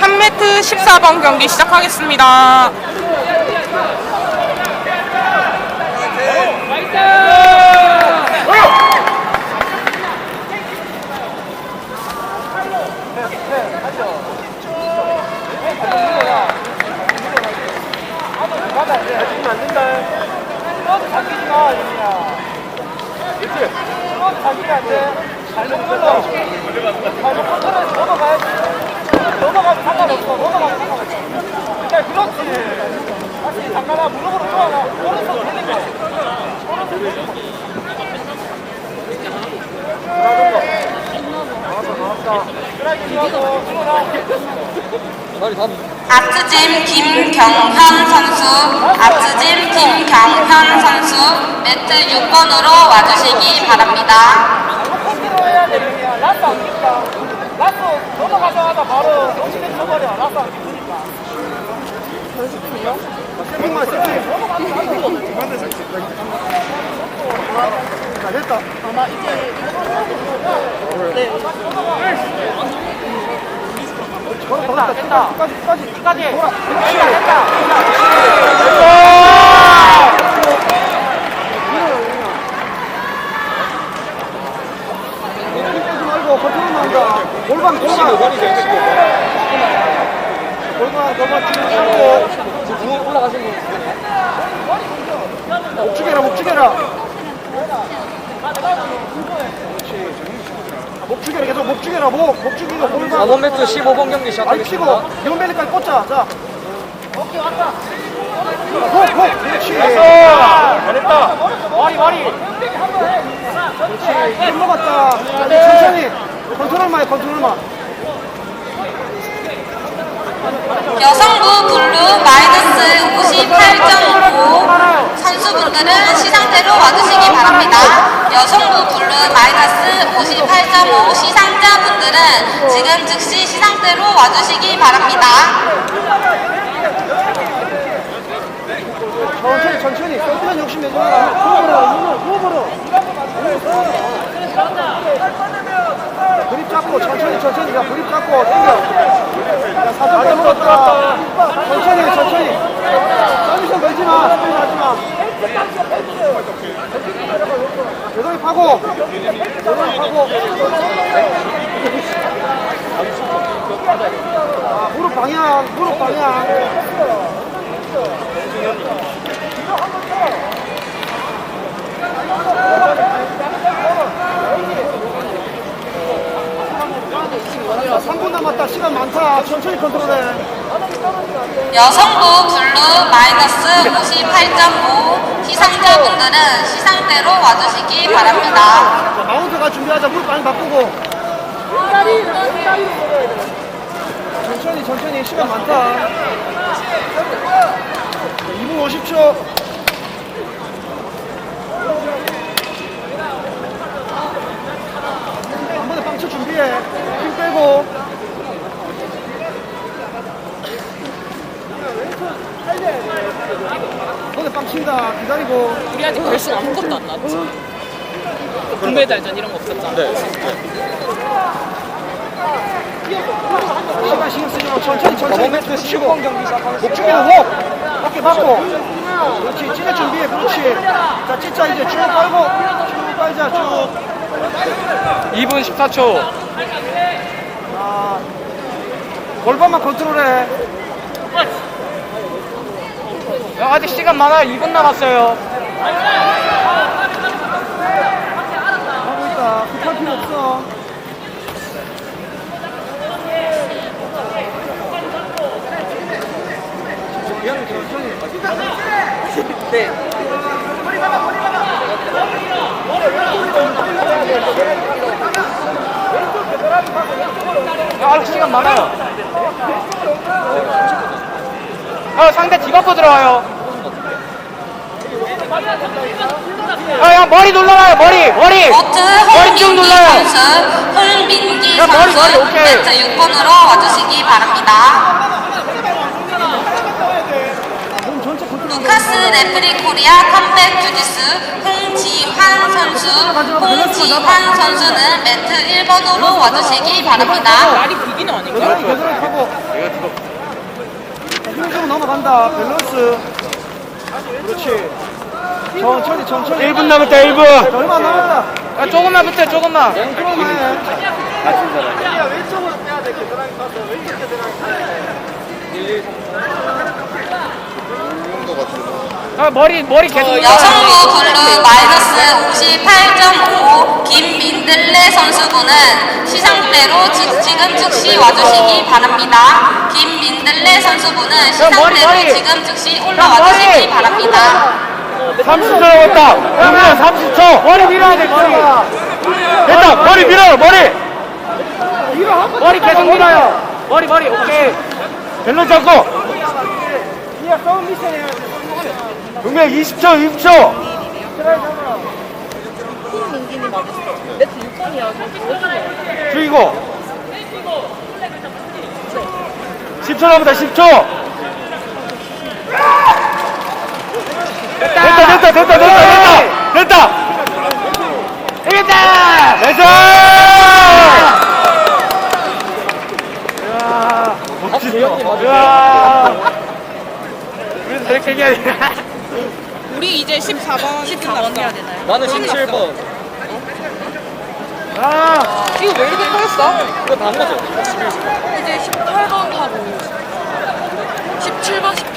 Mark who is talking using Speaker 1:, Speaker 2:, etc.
Speaker 1: 3매트 14번 경기 시작하겠습니다.
Speaker 2: 지금 안 돼. 잘못 걸러. 잘못 컨트롤해서 넘어가야지. 넘어가면 상관없어. 넘어가면 상관없어. 야, 그렇지. 다시 잠깐아, 무릎으로 들어가. 오른손 돌린 거. 오른손 돌린 거.
Speaker 3: 아트짐 김경현 선수, 아트짐 김경현 선수, 매트 6번으로 와주시기 바랍니다.
Speaker 2: 라스 넘어가자마자 바로 정신을 쳐버려. 라스 안 끼니까. 세팅만 세팅. 자, 됐다. 아마 이제 네. 됐다, 됐다. 끝까지, 끝까지. 끝까지. 돌아. 됐다, 빼지 말고 컨트롤 나온다. 골반, 골반. 골반, 골반 치고 잡고. 올라가신 거. 목축해라, 목축해라. 목축해라, 계속 목축해라, 목. 목축이고 골반.
Speaker 4: 4번 매트 15번 경기
Speaker 2: 아이
Speaker 4: 시작하겠습니다.
Speaker 2: 피고 이원벨리까지 꽂자. 자. 오케이 왔다. 목, 목. 그렇지. 잘했다. 와리, 와리. 힘 먹었다. 천천히. 컨트롤만 해, 컨트롤만.
Speaker 3: 여성부 블루 마이너스 58.5 선수분들은 시상대로 와주시기 바랍니다. 여성부 블루 마이너스 58.5 시상자분들은 지금 즉시 시상대로 와주시기 바랍니다.
Speaker 2: 천천히, 천천히. 셀프만 욕심 내지 마라. 호흡으로, 호흡으로. 그립 잡고, 천천히, 천천히. 야, 그립 잡고. 야, 사전 빼먹었다. 천천히, 천천히. 서비스 걸지 마. 서비스 하지 마. 제동이 파고. 제동이 파고. 아, 무릎 방향, 무릎 방향. 자, 3분 남았다. 시간 많다. 천천히 컨트롤해.
Speaker 3: 여성부 블루 마이너스 58.5 시상자분들은 시상대로 와주시기 바랍니다.
Speaker 2: 자, 마운트가 준비하자. 무릎 많이 바꾸고. 천천히, 천천히. 시간 많다. 자, 2분 50초. 한 번에 빵쳐 준비해. 힘 빼고. 빵친다. 기다리고.
Speaker 1: 우리 아직 결승 아무것도 안 나왔지. 금메달전 이런 거 없었잖아.
Speaker 2: 시간 신경 쓰지 말고 천천히 천천히.
Speaker 4: 4번 매트 15번 경기 시작하겠습니다.
Speaker 2: 목축에는 목 어깨 받고. 그렇지. 찢어 준비해. 그렇지. 자 찢자. 이제 쭉 빨고. 쭉 빨자. 쭉.
Speaker 4: 2분 14초.
Speaker 2: 자, 골반만 컨트롤해
Speaker 4: 아직 시간 많아요. 2분 남았어요.
Speaker 2: 하고 있다 급할 필요 없어 천천히
Speaker 4: 아직 시간 많아요. 아, 상대 디버프 들어와요. 아, 야, 머리 눌러봐요, 머리, 머리.
Speaker 3: 보트
Speaker 4: 머리 눌러요.
Speaker 3: 선수, 홍민기
Speaker 4: 야, 머리,
Speaker 3: 선수
Speaker 4: 머리, 오케이.
Speaker 3: 매트 6번으로 와주시기 바랍니다. 루카스 레프리 코리아 컴백 주짓수 홍지환 선수 홍지환 선수는 매트 1번으로 와주시기 바랍니다.
Speaker 1: 날이 비기는 아닌가?
Speaker 2: 하고 힘좀 넘어간다. 밸런스. 그렇지. 천천히 천천히
Speaker 4: 1분 남았다 1분.
Speaker 2: 얼마 안 남았다?
Speaker 4: 야 조금만 붙여 조금만.
Speaker 2: 조금만 해. 야, 왼쪽으로 빼야 돼 겨드랑이 가서. 왼쪽 겨드랑이
Speaker 4: 아 머리 머리 계속
Speaker 3: 여성부 블루 마이너스 58.5 김민들레 선수분은 시상대로 지, 지금 즉시 와주시기 바랍니다. 김민들레 선수분은
Speaker 4: 머리,
Speaker 3: 시상대로
Speaker 4: 머리.
Speaker 3: 지금 즉시 올라와주시기 바랍니다.
Speaker 4: 30초 남았다. 그러면 30초. 머리 밀어야 돼 머리. 됐다. 머리 밀어 머리. 머리 계속 밀어요. 머리 머리. 오케이. 밸런스 잡고.
Speaker 2: 야 싸움 미션 해야 돼
Speaker 4: 동명 20초 20초. 죽이고. 10초 남았다 10초. 됐다 됐다 됐다 됐다 됐다 됐다. 이겼다. 됐어 이야. 멋지다 이야. 우리도 저렇게 돼
Speaker 1: 우리 이제 14번 14번 해야 되나요?
Speaker 2: 나는 17번
Speaker 4: 아
Speaker 1: 이거 왜 이렇게 커졌어?
Speaker 2: 이거 다 거죠?
Speaker 1: 이제 18번 하고 17번, 18번